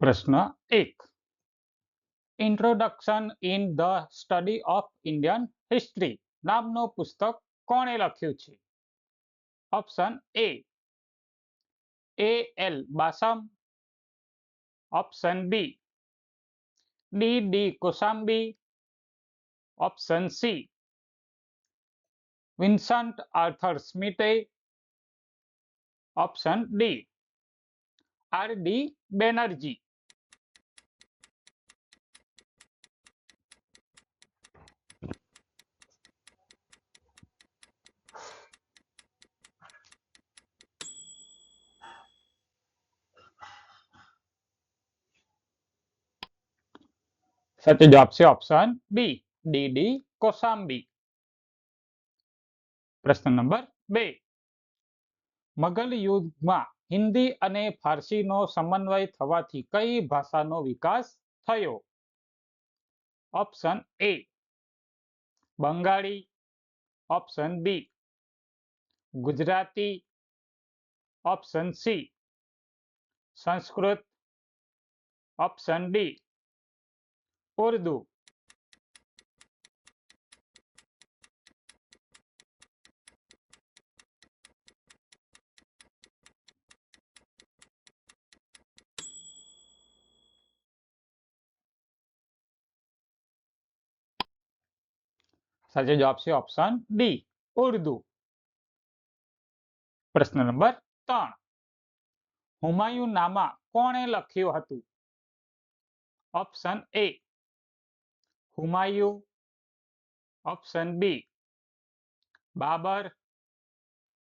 પ્રશ્ન એક introduction in the study of Indian history નામનું પુસ્તક કોણે લખ્યું છે option A A L Basham option B D D Kosambi option C Vincent Arthur સ્મિથે option D R D Banerjee સાચો જવાબ છે option B D D Kosambi પ્રશ્ન number બે મગલ યુગમાં હિન્દી અને ફારસીનો સમન્વય થવાથી કઈ ભાષાનો વિકાસ થયો? Option A Bengali. Option B Gujarati. Option C Sanskrit. Option D Urdu સાચો જવાબ છે ઓપ્શન ડી ઉર્દુ પ્રશ્ન નંબર ત્રણ હુમાયુન નામા કોણે લખ્યું હતું option A Humayun option B Babur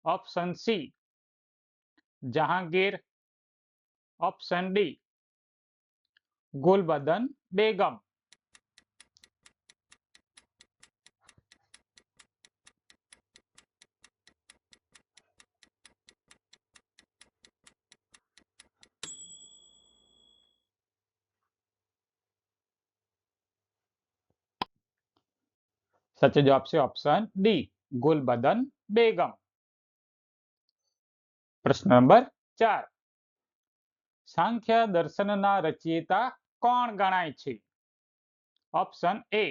option C Jahangir option D Gulbadan Begum. સાચો જવાબ છે ઓપ્શન ડી ગુલબદન બેગમ પ્રશ્ન નંબર ચાર સાંખ્ય દર્શનના રચયિતા કોણ ગણાય છે option A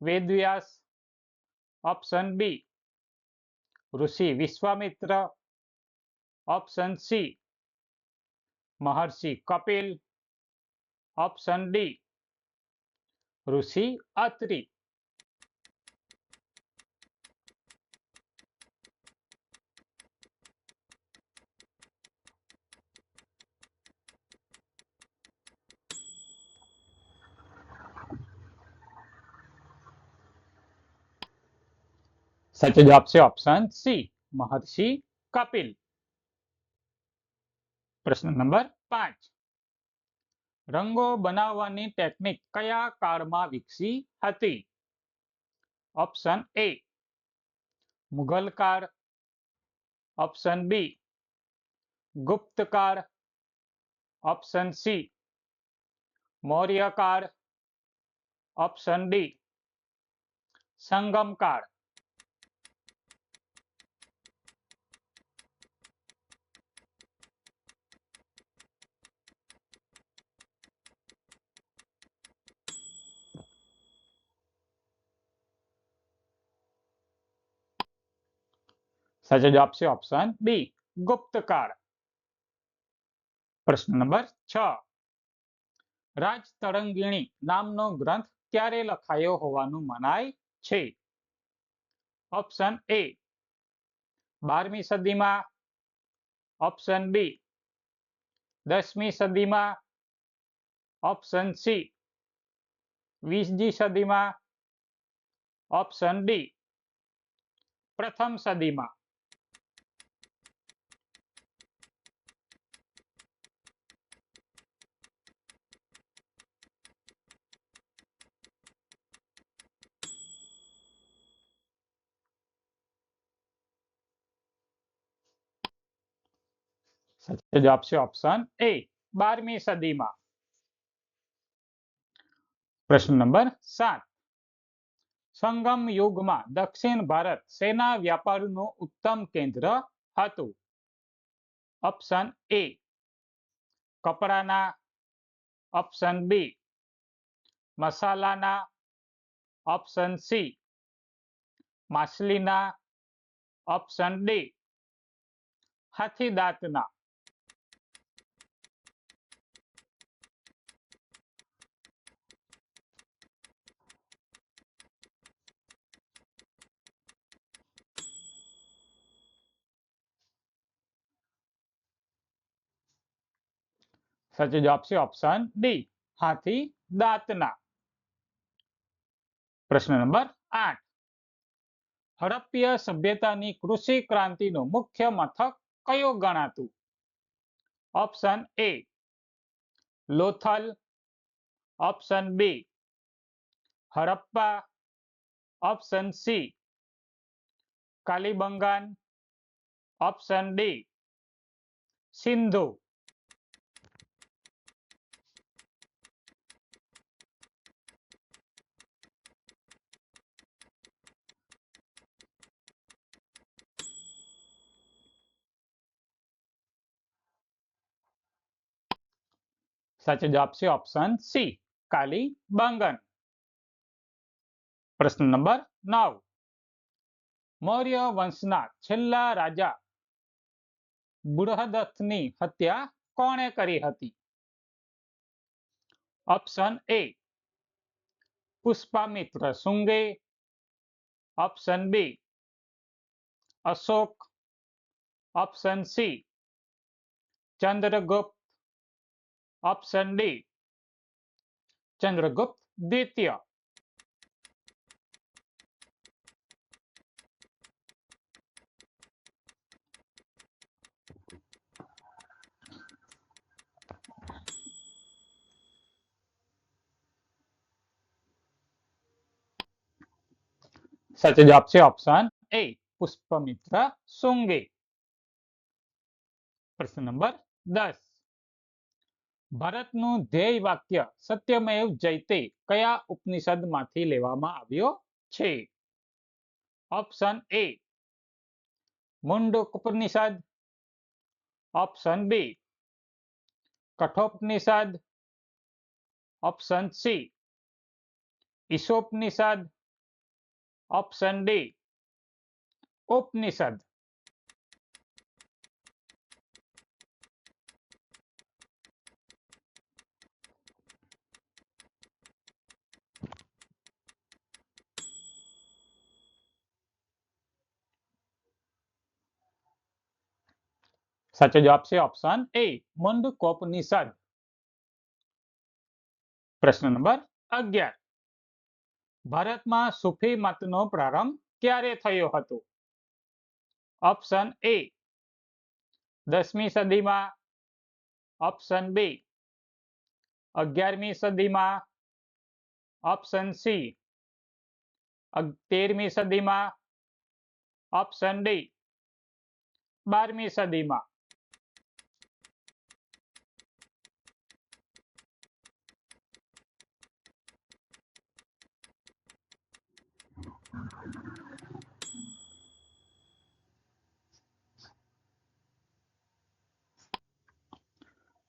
Vedvyas option B Rishi Vishwamitra option C Maharshi Kapil option D Rishi Atri સાચો જવાબ છે ઓપ્શન સી મહર્ષિ કપિલ પ્રશ્ન નંબર પાંચ રંગો બનાવવાની ટેકનિક કયા કાળમાં વિકસી હતી ઓપ્શન એ મુઘલ કાળ ઓપ્શન બી ગુપ્ત કાળ ઓપ્શન સી મૌર્ય કાળ ઓપ્શન ડી સંગમ કાળ સાચો જવાબ છે ઓપ્શન બી ગુપ્ત કાળ પ્રશ્ન નંબર છ રાજ તરંગીણી નામનો ગ્રંથ ક્યારે લખાયો હોવાનું મનાય છે ઓપ્શન એ બારમી સદીમાં ઓપ્શન બી દસમી સદીમાં ઓપ્શન સી વીસજી સદીમાં ઓપ્શન ડી પ્રથમ સદીમાં સાચો જવાબ છે ઓપ્શન એ બારમી સદીમાં પ્રશ્ન નંબર સાત સંગમ યુગમાં દક્ષિણ ભારત સેના વ્યાપારનું ઉત્તમ કેન્દ્ર હતું ઓપ્શન એ કપડાના option B મસાલાના option C માછલીના option D હાથી દાંતના સાચો જવાબ છે ઓપ્શન ડી હાથી દાંતના પ્રશ્ન નંબર આઠ હડપ્પીય સભ્યતાની કૃષિ ક્રાંતિનું મુખ્ય મથક કયું ગણાતું option A Lothal option B Harappa option C Kalibangan option D Sindhu સાચો જવાબ છે ઓપ્શન સી કાલી બંગન પ્રશ્ન નંબર નવ મૌર્ય વંશના છેલ્લા રાજા બૃહદત્થની હત્યા કોણે કરી હતી option A પુષ્પામિત્ર શુંગે option B Ashok option C Chandragupta option D Chandragupta द्वितीय सच जवाब से ऑप्शन ए पुष्पमित्र सुंगे। प्रश्न नंबर दस। ભારતનું ધ્યેય વાક્ય સત્યમેવ જયતે કયા ઉપનિષદમાંથી લેવામાં આવ્યો છે option A Mundak Upanishad option B Kathopanishad option C Ishopanishad option D Upanishad સાચો જવાબ છે ઓપ્શન એ મુંડકોપનિષદ પ્રશ્ન નંબર અગિયાર ભારતમાં સુફી મતનો પ્રારંભ ક્યારે થયો હતો ઓપ્શન એ દસમી સદીમાં ઓપ્શન બી અગિયારમી સદીમાં ઓપ્શન સી તેરમી સદીમાં ઓપ્શન ડી બારમી સદીમાં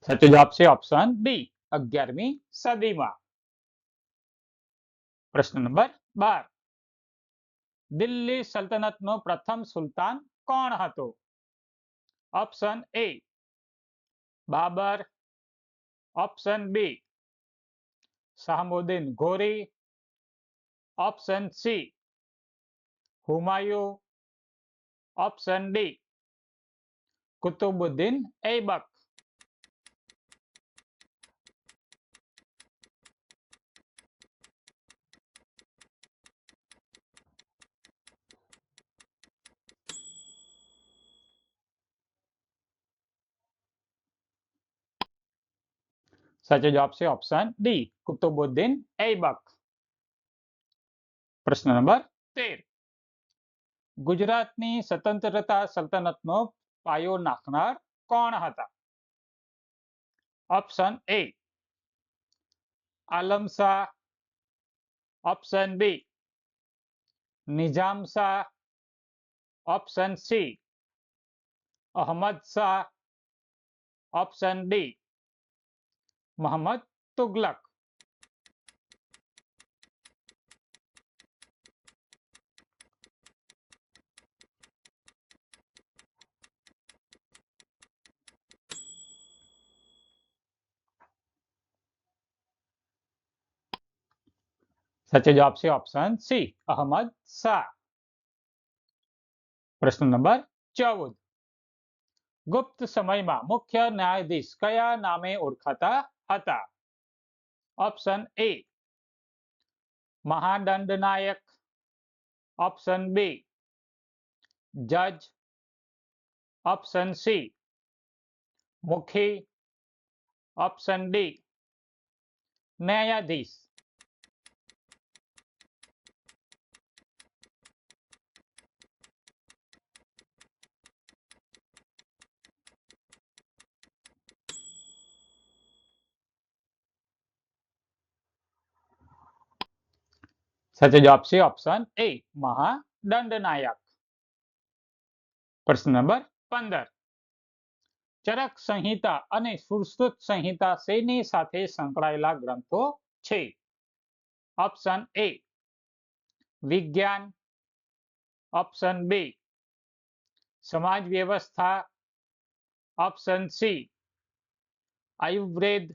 સાચો જવાબ છે ઓપ્શન બી અગિયારમી સદીમાં પ્રશ્ન નંબર બાર દિલ્હી સલ્તનતનો પ્રથમ સુલતાન કોણ હતો option A Babar option B Shahabuddin Ghori option C Humayun option D Qutubuddin ઐબક સાચો જવાબ છે ઓપ્શન ડી કુતુબુદ્દીન ઐબક પ્રશ્ન નંબર તેર Gujarat स्वतंत्रता सल्तनत नो पायो नाखना option A Alam Shah. Option B Nizam Shah. Option C Ahmad Shah. Option D Mohammad Tughlaq. સાચો જવાબ છે ઓપ્શન સી અહમદ શાહ પ્રશ્ન નંબર ચૌદ ગુપ્ત સમયમાં મુખ્ય ન્યાયાધીશ કયા નામે ઓળખાતા હતા ઓપ્શન એ મહાદંડનાયક ઓપ્શન બી જજ ઓપ્શન સી મુખી ઓપ્શન ડી ન્યાયાધીશ સાચો જવાબ છે ઓપ્શન એ મહાદંડનાયક પ્રશ્ન નંબર પંદર ચરક સંહિતા અને સુશ્રુત સંહિતા શેની સાથે સંકળાયેલા ગ્રંથો છે ઓપ્શન એ વિજ્ઞાન ઓપ્શન બી સમાજ વ્યવસ્થા option C Ayurveda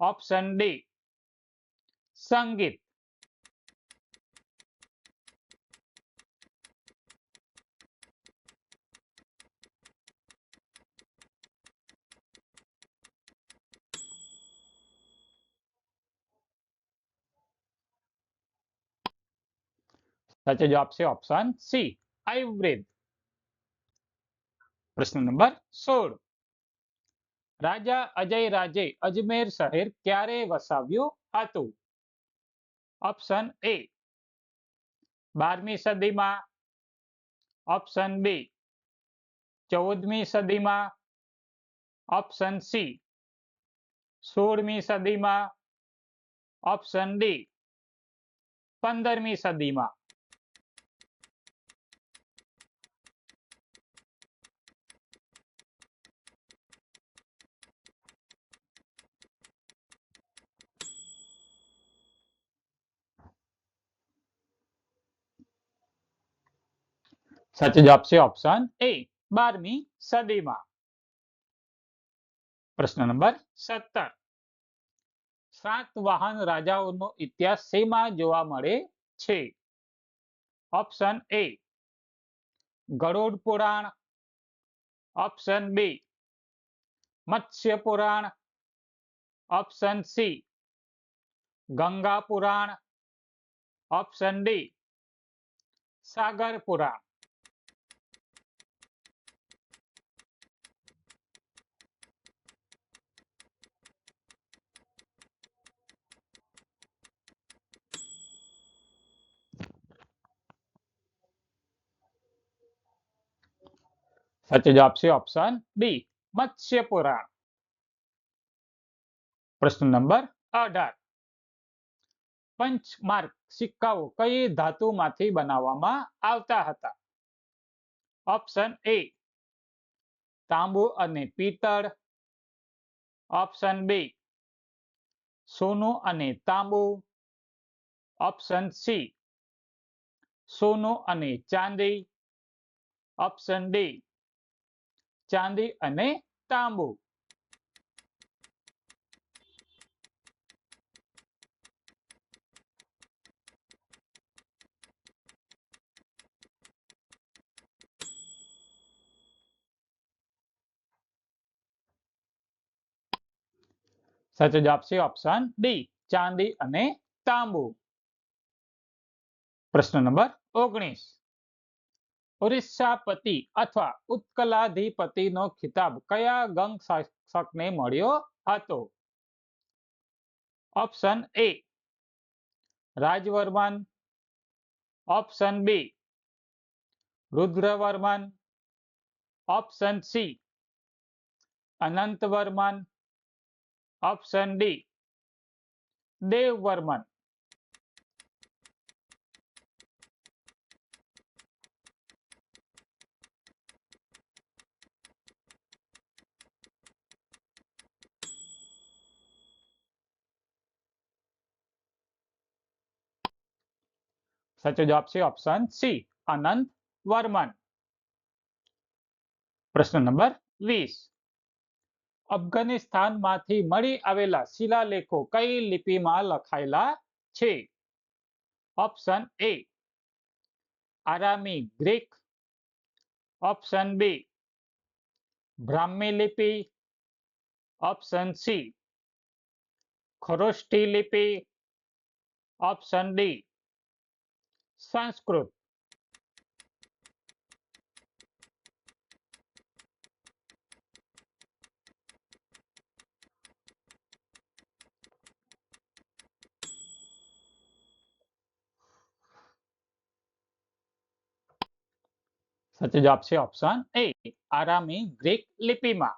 option D સંગીત સાચો જવાબ છે ઓપ્શન સી આયુર્વેદ પ્રશ્ન નંબર સોળ રાજા અજય રાજે અજમેર શહેર ક્યારે વસાવ્યું હતું ઓપ્શન એ બારમી સદીમાં ઓપ્શન બી ચૌદમી સદીમાં ઓપ્શન સી સોળમી સદીમાં ઓપ્શન ડી પંદરમી સદીમાં સાચો જવાબ છે ઓપ્શન એ બારમી સદીમાં પ્રશ્ન નંબર સત્તર સાતવાહન રાજાઓનો ઇતિહાસ શેમાં જોવા મળે છે ઓપ્શન એ ગરુડ પુરાણ option B Matsya Purana option C Ganga Purana option D Sagar Purana સાચો જવાબ છે ઓપ્શન બી મત્સ્ય પુરાણ પ્રશ્ન નંબર અઢાર પંચમાર્ક સિક્કાઓ કઈ ધાતુમાંથી બનાવવામાં આવતા હતા ઓપ્શન એ તાંબુ અને પિત્તળ ઓપ્શન બી સોનું અને તાંબુ ઓપ્શન સી સોનું અને ચાંદી ઓપ્શન ડી ચાંદી અને તાંબુ સાચો જવાબ છે ઓપ્શન ડી ચાંદી અને તાંબુ પ્રશ્ન નંબર ઓગણીસ ઓરિસ્સાપતિ અથવા ઉત્કલાધિપતિનો ખિતાબ કયા ગંગ શાસકને મળ્યો હતો option A Rajavarman option B Rudravarman option C Anantavarman option D Devavarman સાચો જવાબ છે ઓપ્શન સી અનંત વર્મન પ્રશ્ન નંબર વીસ અફઘાનિસ્તાનમાંથી મળી આવેલા શિલાલેખો કઈ લિપિમાં લખાયેલા છે ઓપ્શન એ આરામી ગ્રીક ઓપ્શન બી બ્રાહ્મી લિપિ ઓપ્શન સી ખરોષ્ઠી લિપિ ઓપ્શન ડી સંસ્કૃત સાચો જવાબ છે ઓપ્શન એ આરામી ગ્રીક લિપિમાં